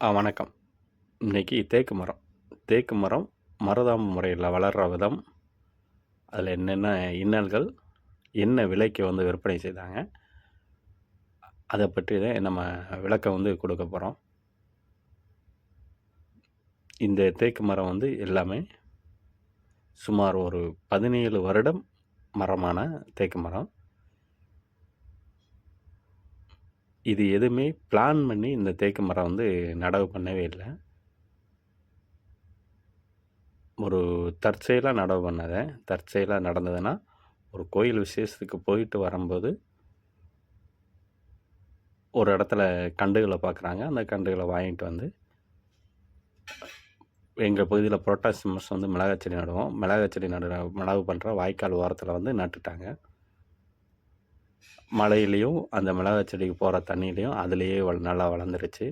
ஆ வணக்கம். இன்னைக்கு தேக்கு மரம். தேக்கு மரம் மருதாம முறையில் வளர்கிற விதம். அதில் என்னென்ன இன்னல்கள் என்ன விலைக்கு வந்து விற்பனை செய்தாங்க. அதை பற்றி தான் நம்ம விளக்கம் வந்து கொடுக்க போகிறோம் இந்த தேக்கு மரம் வந்து எல்லாமே சுமார் ஒரு பதினேழு வருடம் மரமான தேக்கு மரம். இது எதுவுமே பிளான் பண்ணி இந்த தேக்கு மரம் வந்து நடவு பண்ணவே இல்லை. ஒரு தற்செயலாக நடவு பண்ணதை. தற்செயலாக நடந்ததுன்னா ஒரு கோயில் விசேஷத்துக்கு போயிட்டு வரும்போது ஒரு இடத்துல கண்டுகளை பார்க்குறாங்க அந்த கண்டுகளை வாங்கிட்டு வந்து எங்கள் பகுதியில் புரோட்டாசி மாதம் வந்து மிளகாய் செடி நடுவோம். மிளகாய் செடி நடு நடவு பண்ணுற வாய்க்கால் ஓரத்தில் வந்து நட்டுட்டாங்க. மழையிலையும் அந்த மிளகாய் செடிக்கு போகிற தண்ணியிலையும் அதுலேயே வள நல்லா வளர்ந்துருச்சு.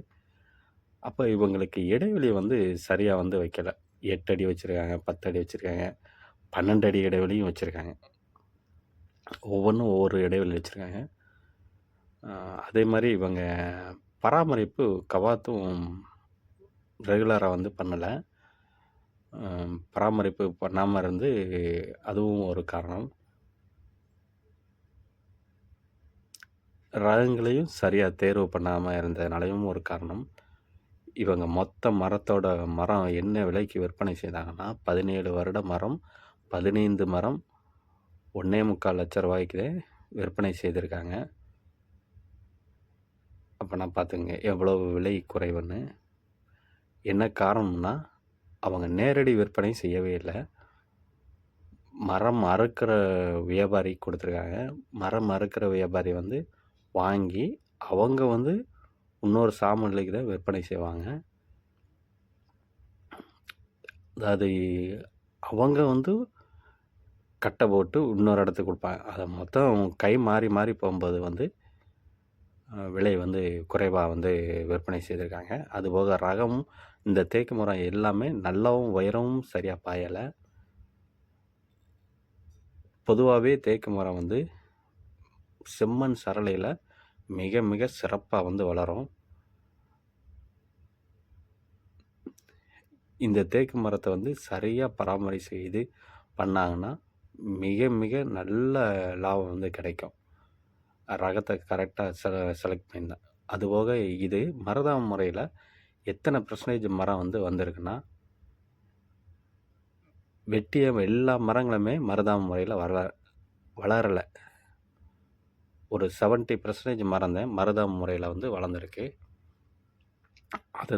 அப்போ இவங்களுக்கு இடைவெளி வந்து சரியாக வந்து வைக்கல. எட்டு அடி வச்சுருக்காங்க பத்து அடி வச்சுருக்காங்க பன்னெண்டு அடி இடைவெளியும் வச்சுருக்காங்க. ஒவ்வொன்றும் ஒவ்வொரு இடைவெளி வச்சுருக்காங்க. அதே மாதிரி இவங்க பராமரிப்பு கவாத்தும் ரெகுலராக வந்து பண்ணலை. பராமரிப்பு பண்ணாமல் இருந்து அதுவும் ஒரு காரணம். ரகங்களையும் சரியாக தேர்வு பண்ணாமல் இருந்ததுனாலையும் ஒரு காரணம். இவங்க மொத்த மரத்தோட மரம் என்ன விலைக்கு விற்பனை செய்தாங்கன்னா பதினேழு வருட மரம் பதினைந்து மரம் ஒன்றே முக்கால் லட்ச ரூபாய்க்கு விற்பனை செய்திருக்காங்க. அப்போனா பார்த்துங்க எவ்வளோ விலை குறைவுன்னு. என்ன காரணம்னா அவங்க நேரடி விற்பனை செய்யவே இல்லை. மரம் அறுக்கிற வியாபாரி கொடுத்துருக்காங்க. மரம் அறுக்கிற வியாபாரி வந்து வாங்கி அவங்க வந்து இன்னொரு சாமான்லைக்கு தான் விற்பனை செய்வாங்க. அதாவது அவங்க வந்து கட்டை போட்டு இன்னொரு இடத்துக்கு கொடுப்பாங்க. அதை மொத்தம் கை மாறி மாறி போகும்போது வந்து விலை வந்து குறைவாக வந்து விற்பனை செய்திருக்காங்க. அதுபோக ரகம் இந்த தேக்கு மரம் எல்லாமே நல்லாவும் உயரமும் சரியாக பாயலை. பொதுவாகவே தேக்கு மரம் வந்து செம்மண் சரளையில் மிக மிக சிறப்பாக வந்து வளரும். இந்த தேக்கு மரத்தை வந்து சரியாக பராமரி செய்து பண்ணாங்கன்னா மிக மிக நல்ல லாபம் வந்து கிடைக்கும். ரகத்தை கரெக்டாக செல செலக்ட் பண்ணேன் அதுபோக இது மருதாம முறையில் எத்தனை பர்சன்டேஜ் மரம் வந்து வந்திருக்குன்னா வெட்டிய எல்லா மரங்களுமே மருதாம முறையில் வர வளரலை. ஒரு செவன்ட்டி பர்சன்டேஜ் மறந்தேன் மருதம் முறையில் வந்து வளர்ந்துருக்கு. அது